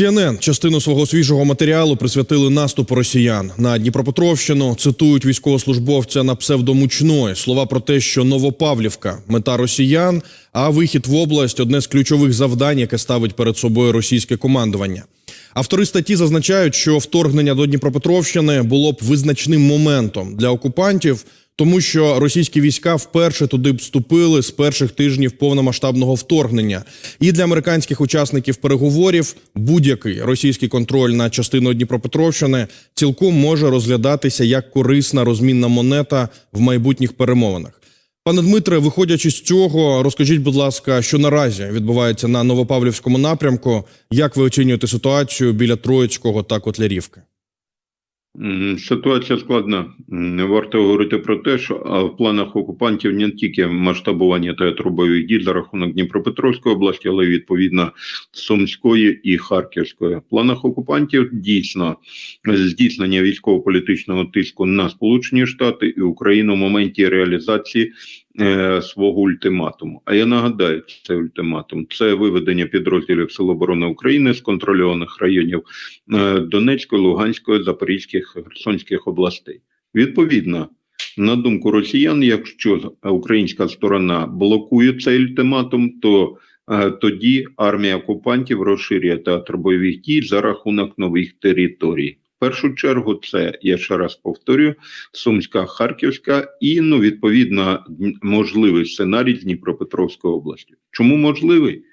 CNN частину свого свіжого матеріалу присвятили наступу росіян на Дніпропетровщину. Цитують військовослужбовця на псевдомучної слова про те, що Новопавлівка мета росіян, а вихід в область одне з ключових завдань, яке ставить перед собою російське командування. Автори статті зазначають, що вторгнення до Дніпропетровщини було б визначним моментом для окупантів, тому що російські війська вперше туди вступили з перших тижнів повномасштабного вторгнення. І для американських учасників переговорів будь-який російський контроль на частину Дніпропетровщини цілком може розглядатися як корисна розмінна монета в майбутніх перемовинах. Пане Дмитре, виходячи з цього, розкажіть, будь ласка, що наразі відбувається на Новопавлівському напрямку? Як ви оцінюєте ситуацію біля Троїцького та Котлярівки? Ситуація складна. М, Варто говорити про те, що в планах окупантів не тільки масштабування театру бойових дій за рахунок Дніпропетровської області, але й відповідно Сумської і Харківської. В планах окупантів дійсно здійснення військово-політичного тиску на Сполучені Штати і Україну в моменті реалізації е, свого ультиматуму. А я нагадаю, цей ультиматум це виведення підрозділів Сил оборони України з контрольованих районів е, Донецької, Луганської, Запорізьких, Херсонських областей. Відповідно, на думку росіян, якщо українська сторона блокує цей ультиматум, то е, тоді армія окупантів розширює театр бойових дій за рахунок нових територій. В першу чергу, це я ще раз повторюю, Сумська, Харківська і ну відповідно можливий сценарій Дніпропетровської області. Чому можливий?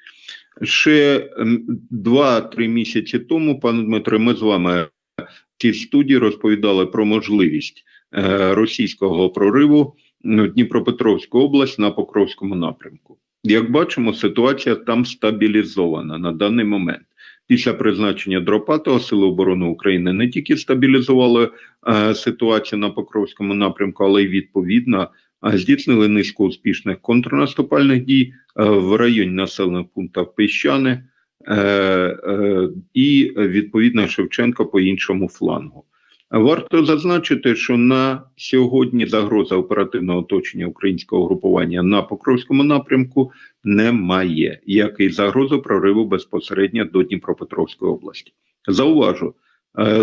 Ще ем, два-три місяці тому, пане Дмитре, ми з вами в цій студії розповідали про можливість е, російського прориву ну, Дніпропетровську область на Покровському напрямку. Як бачимо, ситуація там стабілізована на даний момент. Після призначення Дропатого Сили оборони України не тільки стабілізували е, ситуацію на Покровському напрямку, але й відповідно здійснили низку успішних контрнаступальних дій е, в районі населених пунктів Піщани е, е, і відповідно Шевченка по іншому флангу. Варто зазначити, що на сьогодні загроза оперативного оточення українського групування на Покровському напрямку немає, як і загрозу прориву безпосередньо до Дніпропетровської області. Зауважу,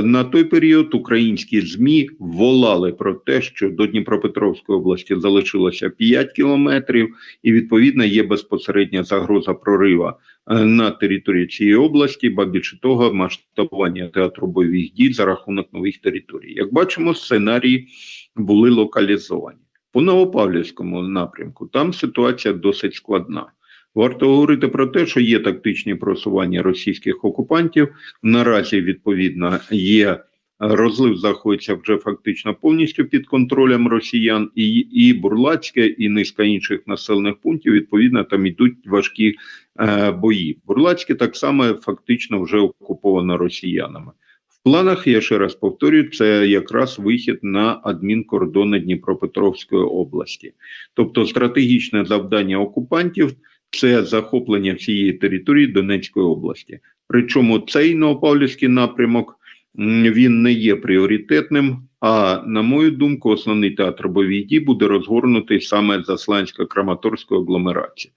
на той період українські ЗМІ волали про те, що до Дніпропетровської області залишилося 5 кілометрів, і відповідно є безпосередня загроза прорива е, на території цієї області, ба більше того, масштабування театру бойових дій за рахунок нових територій. Як бачимо, сценарії були локалізовані. По Новопавлівському напрямку там ситуація досить складна. Варто говорити про те, що є тактичні просування російських окупантів. Наразі відповідно є розлив знаходиться вже фактично повністю під контролем росіян, і, і Бурлацьке, і низка інших населених пунктів. Відповідно, там йдуть важкі е, бої. Бурлацьке так само фактично вже окуповано росіянами. В планах я ще раз повторюю, це якраз вихід на адмінкордони Дніпропетровської області, тобто стратегічне завдання окупантів це захоплення всієї території Донецької області. Причому цей Новопавлівський напрямок він не є пріоритетним. А на мою думку, основний театр бойових дій буде розгорнутий саме з Заслансько-Краматорської агломерації.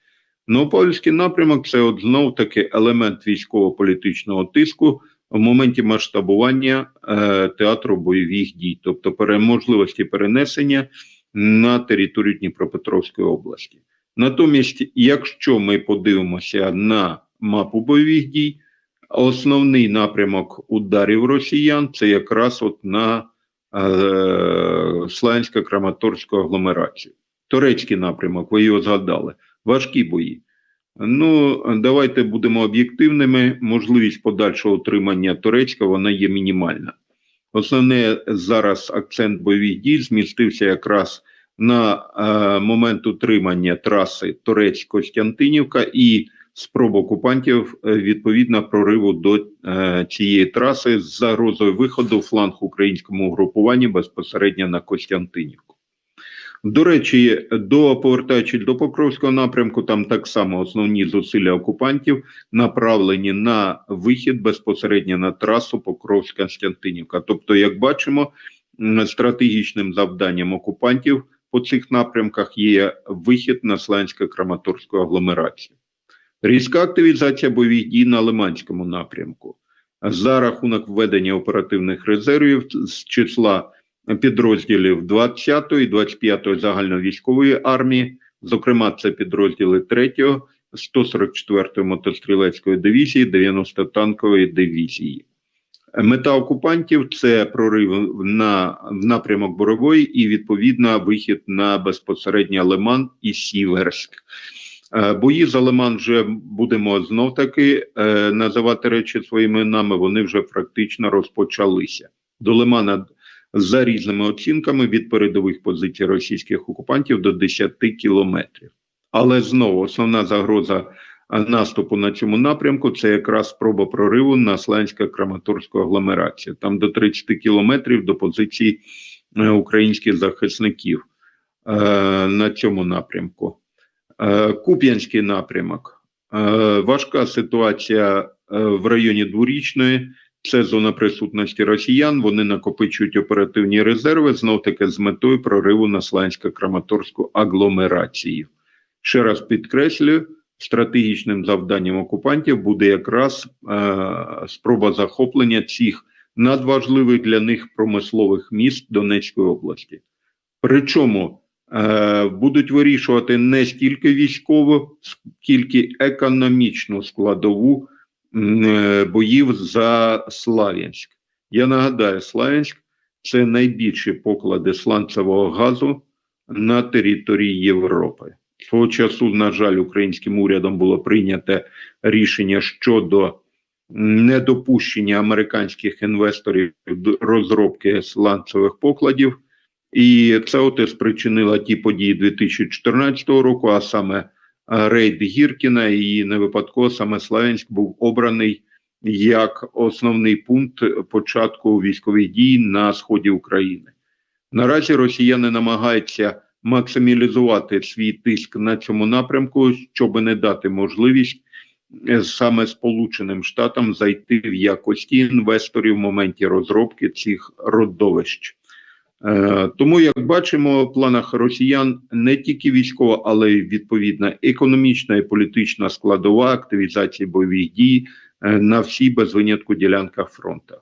Новопавлівський напрямок це от знов таки елемент військово-політичного тиску в моменті масштабування е, театру бойових дій, тобто пере, можливості перенесення на територію Дніпропетровської області. Натомість, якщо ми подивимося на мапу бойових дій, основний напрямок ударів росіян це якраз от на е, Славянсько-Краматорську агломерацію. Турецький напрямок, ви його згадали, важкі бої. Ну, давайте будемо об'єктивними. Можливість подальшого отримання Турецька вона є мінімальна. Основне зараз акцент бойових дій змістився якраз на е, момент утримання траси Торецьк-Костянтинівка і спроб окупантів е, відповідно прориву до е, цієї траси з загрозою виходу фланг українському угрупуванні безпосередньо на Костянтинівку. До речі, до повертаючись до Покровського напрямку, там так само основні зусилля окупантів направлені на вихід безпосередньо на трасу Покровськ-Константинівка. Тобто, як бачимо, стратегічним завданням окупантів по цих напрямках є вихід на Слансько-Краматорську агломерацію. Різка активізація бойових дій на Лиманському напрямку. за рахунок введення оперативних резервів з числа підрозділів 20-ї і 25-ї загальновійськової армії, зокрема, це підрозділи 3-го, 144-ї мотострілецької дивізії, 90-танкової дивізії. Мета окупантів це прорив на в напрямок Борової і відповідно вихід на безпосередньо Лиман і Сіверськ. Е, Бої за Лиман вже будемо знов таки е, називати речі своїми іменами. Вони вже практично розпочалися. До Лимана за різними оцінками від передових позицій російських окупантів до 10 кілометрів. Але знову основна загроза наступу на цьому напрямку це якраз спроба прориву на Слансько-Краматорську агломерацію. Там до 30 кілометрів до позицій е, українських захисників е, на цьому напрямку. Е, Куп'янський напрямок. Е, важка ситуація е, в районі Дворічної. Це зона присутності росіян. Вони накопичують оперативні резерви знов таки з метою прориву на Слансько-Краматорську агломерацію. Ще раз підкреслюю, стратегічним завданням окупантів буде якраз е, спроба захоплення цих надважливих для них промислових міст Донецької області. Причому е, будуть вирішувати не стільки військову, скільки економічну складову е, боїв за Слав'янськ. Я нагадаю, Слав'янськ це найбільші поклади сланцевого газу на території Європи. Свого часу, на жаль, українським урядом було прийнято рішення щодо недопущення американських інвесторів до розробки сланцевих покладів, і це от і спричинило ті події 2014 року, а саме е, рейд Гіркіна, і не випадково саме Славянськ був обраний як основний пункт початку військових дій на сході України. Наразі росіяни намагаються максималізувати свій тиск на цьому напрямку, щоб не дати можливість е, саме Сполученим Штатам зайти в якості інвесторів в моменті розробки цих родовищ. Е, Тому, як бачимо, в планах росіян не тільки військова, але й відповідна економічна і політична складова активізації бойових дій е, на всій без винятку ділянках фронту.